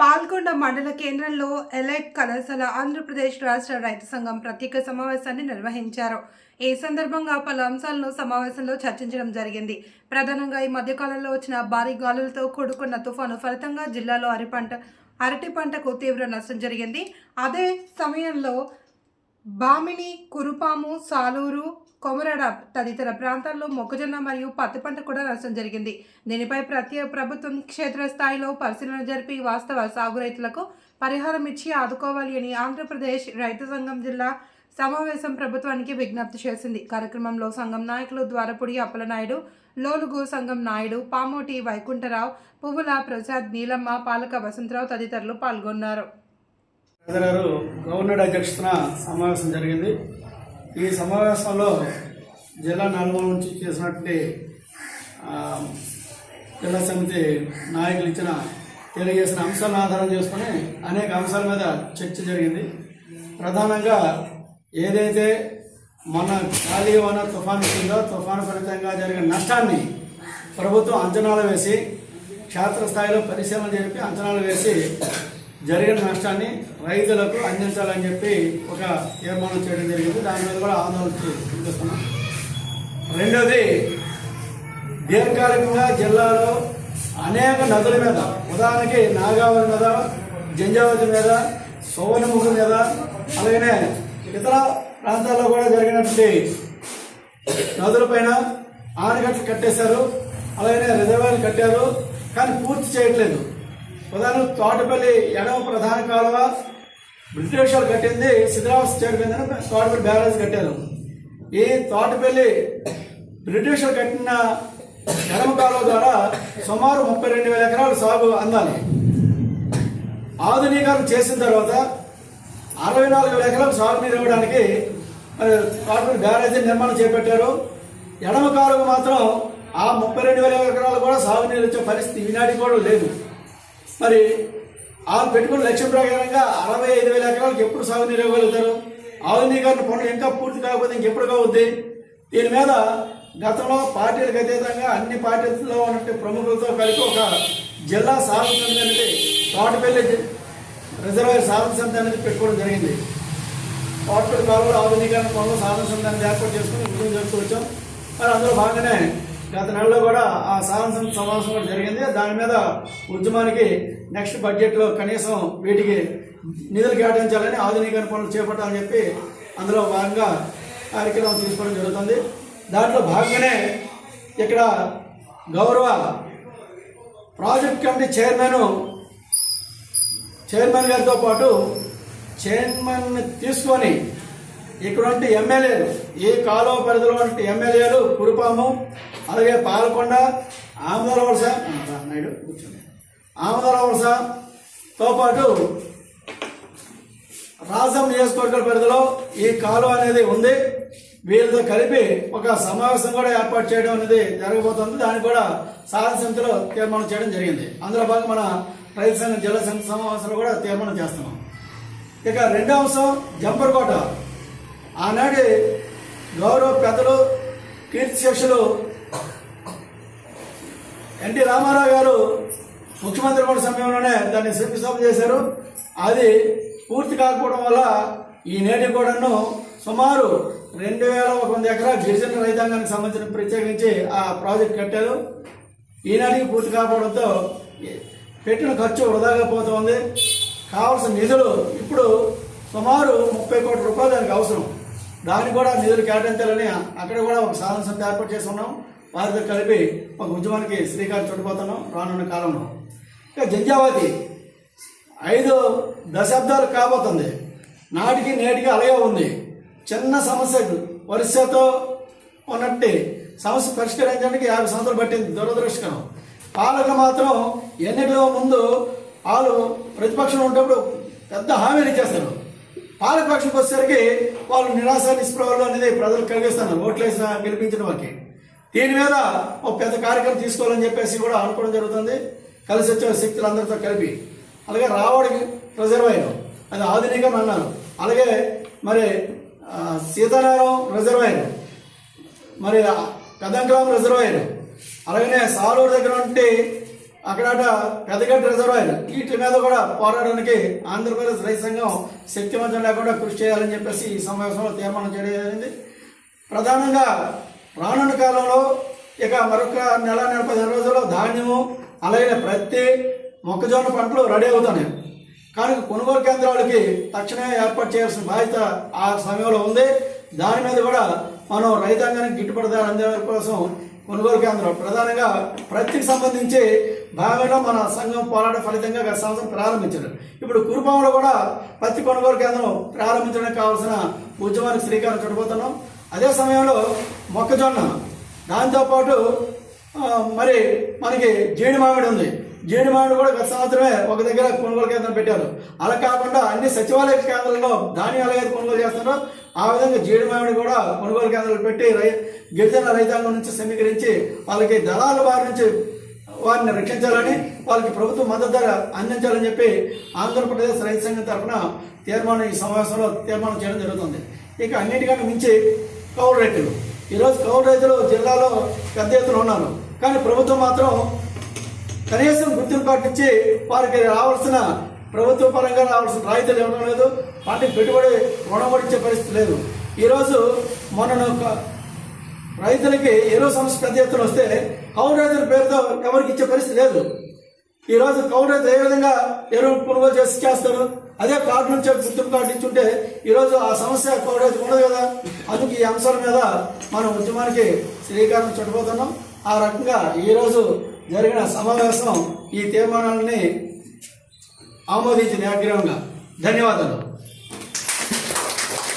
పాల్గొండ మండల కేంద్రంలో ఎలైట్ కళాశాల ఆంధ్రప్రదేశ్ రాష్ట్ర రైతు సంఘం ప్రత్యేక సమావేశాన్ని నిర్వహించారు. ఈ సందర్భంగా పలు అంశాలను సమావేశంలో చర్చించడం జరిగింది. ప్రధానంగా ఈ మధ్యకాలంలో వచ్చిన భారీ గాలులతో కూడుకున్న తుఫాను ఫలితంగా జిల్లాలో అరి పంట అరటి పంటకు తీవ్ర నష్టం జరిగింది. అదే సమయంలో బామిని కురుపాము సాలూరు కొమరడ తదితర ప్రాంతాల్లో మొక్కజొన్న మరియు పత్తి పంట కూడా నష్టం జరిగింది. దీనిపై ప్రతి ప్రభుత్వం క్షేత్రస్థాయిలో పరిశీలన జరిపి వాస్తవ సాగు రైతులకు పరిహారం ఇచ్చి ఆదుకోవాలి అని ఆంధ్రప్రదేశ్ రైతు సంఘం జిల్లా సమావేశం ప్రభుత్వానికి విజ్ఞప్తి చేసింది. కార్యక్రమంలో సంఘం నాయకులు ద్వారపుడి అప్పలనాయుడు లోలుగు సంఘం నాయుడు పామోటి వైకుంఠరావు పువ్వుల ప్రసాద్ నీలమ్మ పాలక వసంతరావు తదితరులు పాల్గొన్నారు. గారు గవర్నర్ అధ్యక్షతన సమావేశం జరిగింది. ఈ సమావేశంలో జిల్లా నల్గొండ నుంచి చేసినటువంటి జిల్లా సమితి నాయకులు ఇచ్చిన తెలియజేసిన అంశాలను ఆధారం చేసుకుని అనేక అంశాల మీద చర్చ జరిగింది. ప్రధానంగా ఏదైతే మన ఖాళీ వన తుఫాను కింద తుఫాను ఫలితంగా జరిగిన నష్టాన్ని ప్రభుత్వం అంచనాలు వేసి క్షేత్రస్థాయిలో పరిశీలన జరిపి అంచనాలు వేసి జరిగిన నష్టాన్ని రైతులకు అందించాలని చెప్పి ఒక తీర్మానం చేయడం జరిగింది. దాని మీద కూడా ఆందోళన చూపిస్తున్నాం రెండోది దీర్ఘకాలికంగా జిల్లాలో అనేక నదుల మీద ఉదాహరణకి నాగావళి మీద జంజావతి మీద సువర్ణముఖం మీద అలాగనే ఇతర ప్రాంతాల్లో కూడా జరిగినటువంటి నదులపైన ఆనకట్లు కట్టేశారు. అలాగనే రిజర్వాయర్లు కట్టారు. కానీ పూర్తి చేయట్లేదు. ఉదాహరణ తోటపల్లి ఎడమ ప్రధాన కాలువ బ్రిటిష్ వాళ్ళు కట్టింది సిద్ధరామ స్టేట్ మీద తోటపల్లి బ్యారేజ్ కట్టారు. ఈ తోటపల్లి బ్రిటిష్ వాళ్ళు కట్టిన ఎడమ కాలువ ద్వారా సుమారు ముప్పై రెండు వేల ఎకరాలు సాగు అందాలి. ఆధునీకరణ చేసిన తర్వాత అరవై నాలుగు వేల ఎకరాలు సాగునీరు ఇవ్వడానికి మరి తోటపల్లి బ్యారేజీ నిర్మాణం చేపట్టారు. ఎడమ కాలువ మాత్రం ఆ ముప్పై రెండు వేల ఎకరాలు కూడా సాగునీరు వచ్చే పరిస్థితి ఈనాటి కూడా లేదు. మరి ఆ పెట్టుబడి లక్ష్యం ప్రకారంగా అరవై ఐదు వేల ఎకరాలకు ఎప్పుడు సాగునీరు ఇవ్వగలుగుతారు ఆధునీకరణ పనులు ఇంకా పూర్తి కాకపోతే ఇంకెప్పుడు కావద్ది? దీని మీద గతంలో పార్టీలకు అతీతంగా అన్ని పార్టీలలో ఉన్నటువంటి ప్రముఖులతో కలిపి ఒక జిల్లా సాధన సమితి అనేది తోటపల్లి రిజర్వాయర్ సాధన సమితి అనేది పెట్టుకోవడం జరిగింది. తోటపల్లి కాలువలో ఆధునీకరణ పనులు సాధన సమితి అనేది ఏర్పాటు చేసుకుని ముందుకు జరుపుతూ వచ్చాం? మరి అందులో భాగంగానే గత నెలలో కూడా ఆ సారాంశం సమావేశం కూడా జరిగింది. దాని మీద ఉద్యమానికి నెక్స్ట్ బడ్జెట్లో కనీసం వీటికి నిధులు కేటాయించాలని ఆధునీకరణ పనులు చేపట్టాలని చెప్పి అందులో భాగంగా కార్యక్రమం తీసుకోవడం జరుగుతుంది. దాంట్లో భాగంగానే ఇక్కడ గౌరవ ప్రాజెక్ట్ కమిటీ చైర్మన్ చైర్మన్ గారితో పాటు చైర్మన్ తీసుకొని ఇక్కడ ఉంటే ఎమ్మెల్యేలు ఈ కాలువ పరిధిలో ఉంటే ఎమ్మెల్యేలు కురుపాము అలాగే పాలకొండ ఆమదాల వలస నాయుడు కూర్చోండి. ఆమదాల వలసతో పాటు రాజం నియోజకవర్గ పరిధిలో ఈ కాలువ అనేది ఉంది. వీళ్ళతో కలిపి ఒక సమావేశం కూడా ఏర్పాటు చేయడం అనేది జరగబోతుంది. దానికి కూడా సాధన సమితిలో తీర్మానం చేయడం జరిగింది. అందులో భాగంగా మన రైతు సంఘం జిల్లా సంఘ సమావేశంలో కూడా తీర్మానం చేస్తున్నాం. ఇక రెండో అంశం జంపర్కోట ఆనాటి గౌరవ పెద్దలు కీర్తి శిక్షలు ఎన్టీ రామారావు గారు ముఖ్యమంత్రి కూడా సమయంలోనే దాన్ని శంకుస్థాపన చేశారు. అది పూర్తి కాకపోవడం వల్ల ఈ నేటి కూడాను సుమారు రెండు వేల ఒక వంద ఎకరాల గిరిజన రైతాంగానికి సంబంధించిన ప్రత్యేకించి ఆ ప్రాజెక్ట్ కట్టారు. ఈనాటికి పూర్తి కాకపోవడంతో పెట్టిన ఖర్చు వృధాగా పోతుంది కావాల్సిన నిధులు ఇప్పుడు సుమారు ముప్పై కోట్ల రూపాయలు దానికి అవసరం. దానికి కూడా నిధులు కేటాయించాలని అక్కడ కూడా ఒక సాధన సమితి ఏర్పాటు చేసి ఉన్నాం. వారితో కలిపి ఒక ఉద్యమానికి శ్రీకారం చుట్టుపోతున్నాం రానున్న కాలంలో. ఇక జంజావతి ఐదు దశాబ్దాలు కాబోతుంది. నాటికి నేటికి అలాగే ఉంది. చిన్న సమస్య వరుసతో ఉన్నట్టు సమస్య పరిష్కరించడానికి యాభై సంవత్సరాలు పట్టింది దురదృష్టకరం. పాలకులు మాత్రం ఎన్నికల ముందు వాళ్ళు ప్రతిపక్షం ఉన్నప్పుడు పెద్ద హామీలు ఇచ్చేస్తారు. పాలకపక్షంకి వచ్చేసరికి వాళ్ళు నిరాశ నిస్పృహలు అనేది ప్రజలు కలిగిస్తున్నారు. ఓట్లేసిన గెలిపించిన వారికి. దీని మీద ఒక పెద్ద కార్యక్రమం తీసుకోవాలని చెప్పేసి కూడా అనుకోవడం జరుగుతుంది. కలిసి వచ్చే శక్తులందరితో కలిపి. అలాగే రావడికి రిజర్వాయర్ అది ఆధునికం అన్నారు. అలాగే మరి సీతారాం సీతారామం రిజర్వాయర్ మరి పెదంకలం రిజర్వాయర్ అలాగనే సాలూరు దగ్గర ఉంటే అక్కడ పెద్దగడ్డ రిజర్వాయర్ వీటి మీద కూడా పోరాడడానికి ఆంధ్రప్రదేశ్ రైతు సంఘం శక్తివంతం లేకుండా కృషి చేయాలని చెప్పేసి ఈ సమావేశంలో తీర్మానం చేయడం జరిగింది. ప్రధానంగా రానున్న కాలంలో ఇక మరొక నెల నెల పదిహేను రోజుల్లో ధాన్యము అలాగే ప్రత్తి మొక్కజొన్న పంటలు రెడీ అవుతున్నాయి. కానీ కొనుగోలు కేంద్రాలకి తక్షణమే ఏర్పాటు చేయాల్సిన బాధ్యత ఆ సమయంలో ఉంది. దాని మీద కూడా మనం రైతాంగానికి గిట్టుబాటు ధర అందే కోసం కొనుగోలు కేంద్రం ప్రధానంగా ప్రత్తికి సంబంధించి భాగంగా మన సంఘం పోరాట ఫలితంగా గత సంవత్సరం ప్రారంభించారు. ఇప్పుడు కురుపాములో కూడా పత్తి కొనుగోలు కేంద్రం ప్రారంభించడానికి కావాల్సిన ఉద్యమానికి శ్రీకారం చుట్టబోతున్నాం. అదే సమయంలో మొక్కజొన్న దాంతోపాటు మరి మనకి జీడి మామిడి ఉంది. జీడి మామిడి కూడా గత సంవత్సరమే ఒక దగ్గర కొనుగోలు కేంద్రం పెట్టారు. అలా కాకుండా అన్ని సచివాలయ కేంద్రాల్లో ధాన్యాలు ఏదైతే కొనుగోలు చేస్తారో ఆ విధంగా జీడి మామిడి కూడా కొనుగోలు కేంద్రాలు పెట్టి రై గిరిజన రైతాంగం నుంచి సమీకరించి వాళ్ళకి దళాల వారి నుంచి వారిని రక్షించాలని వాళ్ళకి ప్రభుత్వం మద్దతు ధర అందించాలని చెప్పి ఆంధ్రప్రదేశ్ రైతు సంఘం తరఫున తీర్మానం ఈ సమావేశంలో తీర్మానం చేయడం జరుగుతుంది. ఇక అన్నిటికన్నా మించి కౌలు రైతులు. ఈరోజు కౌలు రైతులు జిల్లాలో పెద్ద ఎత్తున ఉన్నారు. కానీ ప్రభుత్వం మాత్రం కనీసం గుర్తింపు కార్డు ఇచ్చి వారికి రావాల్సిన ప్రభుత్వ పరంగా రావాల్సిన రాయితీలు ఇవ్వడం లేదు. వాటికి పెట్టుబడి రుణం ఇచ్చే పరిస్థితి లేదు. ఈరోజు మొన్న ఒక రైతులకి ఎరువు సమస్య పెద్ద ఎత్తున వస్తే కౌలు రైతుల పేరుతో ఎవరికి ఇచ్చే పరిస్థితి లేదు. ఈరోజు రోజు ఏ విధంగా ఎరువు కొనుగోలు చేసి చేస్తారు అదే కార్డు నుంచి గుర్తింపు కార్డు నుంచి ఉంటే ఈరోజు ఆ సమస్య కౌలు ఉండదు కదా? అందుకు ఈ అంశాల మీద మనం ఉద్యమానికి శ్రీకారం చుట్టబోతున్నాం. ఆ రకంగా ఈరోజు జరిగిన సమావేశం ఈ తీర్మానాలని ఆమోదించిన అగ్రహంగా ధన్యవాదాలు.